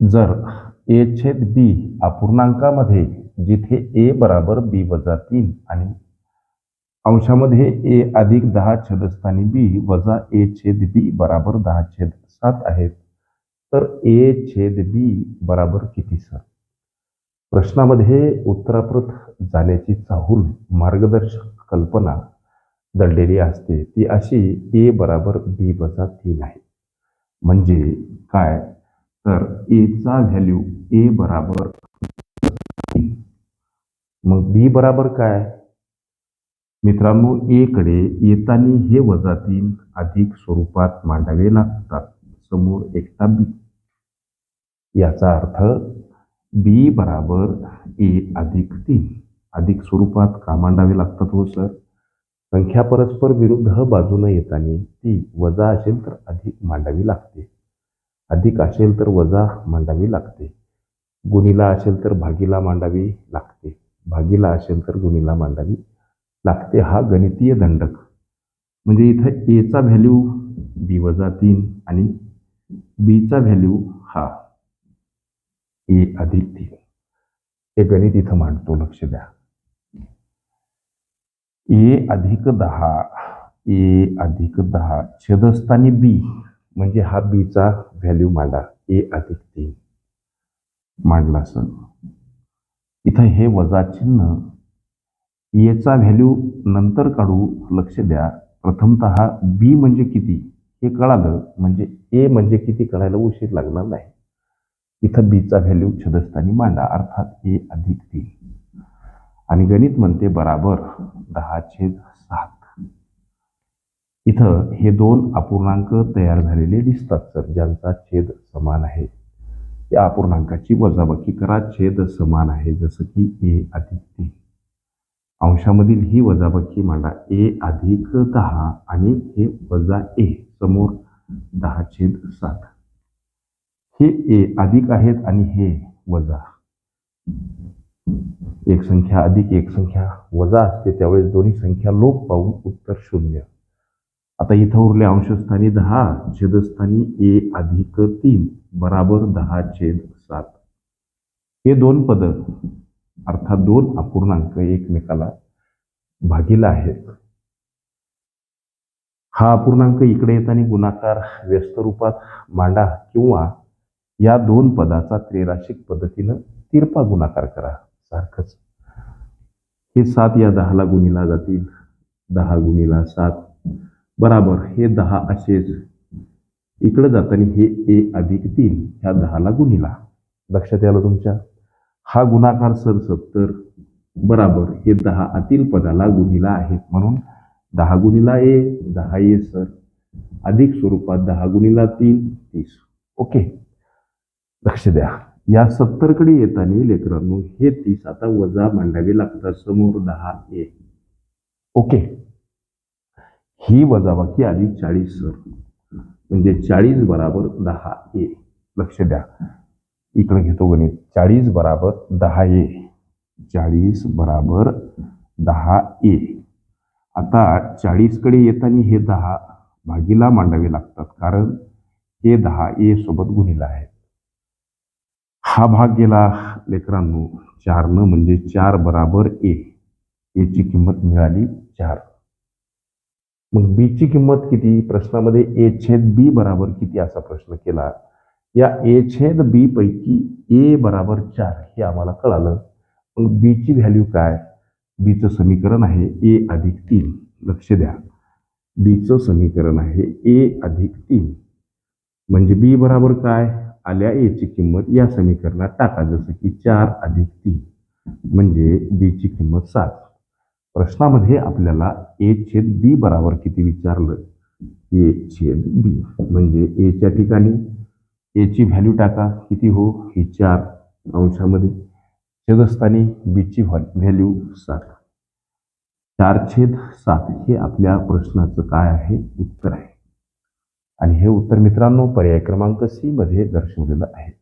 जर ए छेद बी अपूर्णांकामध्ये जिथे ए बराबर बी वजा तीन आणि अंशामध्ये ए अधिक दहा छेदस्थानी बी वजा ए छेद बी बराबर दहा छेद सात आहेत तर ए छेद बी बराबर किती सर? प्रश्नामध्ये उत्तराप्रत जाण्याची चाहूल मार्गदर्शक कल्पना दडलेली असते. ती अशी ए बराबर बी वजा तीन आहे. म्हणजे काय? तर एचा व्हॅल्यू ए बराबर मग बी बराबर काय? मित्रांनो एकडे येताना हे वजा तीन अधिक स्वरूपात मांडावे लागतात. समोर एकटा बी याचा अर्थ बी बराबर ए अधिक तीन. अधिक स्वरूपात का मांडावे लागतात हो सर? संख्या परस्पर विरुद्ध बाजूने येताना ती वजा असेल तर अधिक मांडावी लागते. अधिक असेल तर वजा मांडावी लागते. गुणीला असेल तर भागीला मांडावी लागते. भागीला असेल तर गुणीला मांडावी लागते. हा गणितीय दंडक. म्हणजे इथं एचा व्हॅल्यू बी वजा तीन आणि बीचा व्हॅल्यू हा ए अधिक तीन. हे गणित इथं मांडतो लक्ष द्या. ए अधिक दहा ए अधिक दहा छेदस्थानी बी म्हणजे हा बीचा व्हॅल्यू मांडा. ए अधिक तीन मांडला सर इथं हे वजा चिन्ह एचा व्हॅल्यू नंतर काढू लक्ष द्या. प्रथमतः बी म्हणजे किती? हे कळालं. म्हणजे ए म्हणजे किती कळायला उशीर लागणार नाही. इथं बीचा व्हॅल्यू छदस्थानी मांडा. अर्थात ए अधिक तीन. आणि गणित म्हणते बराबर दहा छेद इथं हे दोन अपूर्णांक तयार झालेले दिसतात सर ज्यांचा छेद समान आहे. या अपूर्णांकाची वजाबाकी करा छेद समान आहे जसं की ए अधिक तीन. अंशामधील ही वजाबाकी मांडा ए अधिक दहा आणि हे वजा ए समोर दहा छेद सात. हे ए अधिक आहेत आणि हे वजा. एक संख्या अधिक एक संख्या वजा असते त्यावेळेस दोन्ही संख्या लोप पाहून उत्तर शून्य. आता इथं उरले अंशस्थानी दहा छेदस्थानी ए अधिक तीन बराबर दहा छेद सात. हे दोन पद अर्थात दोन अपूर्णांक एकमेकाला भागीला आहेत. हा अपूर्णांक इकडे येताना गुणाकार व्यस्त रूपात मांडा किंवा या दोन पदाचा त्रिराशिक पद्धतीनं तिरपा गुणाकार करा. सारखंच. हे सात या दहाला गुणीला जातील. दहा गुणीला सात. बराबर हे दहा असेच. इकडं जाताना हे ए अधिक तीन ह्या दहाला गुणीला. लक्षात आलं तुमच्या? हा गुणाकार सर सत्तर बराबर हे दहा आतील पदाला गुणीला आहेत म्हणून दहा गुणीला ए दहा ए सर. अधिक स्वरूपात दहा गुणीला तीन तीस. ओके. लक्ष द्या. या सत्तरकडे येताना लेकरांनो हे तीस आता वजा मांडावे लागतात. समोर दहा ए. ओके. ही वजाबाकी आली चाळीस सर म्हणजे चाळीस बराबर दहा ए. लक्ष द्या. इकडे घेतो गणित. चाळीस बराबर दहा ए. चाळीस बराबर दहा ए. आता चाळीसकडे येताना हे दहा भागीला मांडावे लागतात. कारण हे दहा ए सोबत गुणिला आहे हा भाग गेला लेकरांनो चारनं म्हणजे चार बराबर ए. एची किंमत मिळाली चार. मग बीची किंमत किती? प्रश्नामध्ये ए छेद बी बराबर किती असा प्रश्न केला. या ए छेद बी पैकी ए बराबर चार हे आम्हाला कळालं. मग बीची व्हॅल्यू काय? बीचं समीकरण आहे ए अधिक तीन. लक्ष द्या. बीचं समीकरण आहे ए अधिक तीन. म्हणजे बी बराबर काय? आल्या एची किंमत या समीकरणात टाका. जसं की चार अधिक तीन. म्हणजे बीची किंमत सात. प्रश्नामध्ये आपल्याला ए छेद बी बराबर किती विचारलं? ए छेद बी. म्हणजे एच्या ठिकाणी एची व्हॅल्यू टाका. किती हो? ही चार अंशामध्ये. छेदस्थानी बीची व्हॅल्यू सात. चार छेद सात हे आपल्या प्रश्नाचं काय आहे? उत्तर आहे. आणि हे उत्तर मित्रांनो पर्याय क्रमांक सी मध्ये दर्शवलेलं आहे.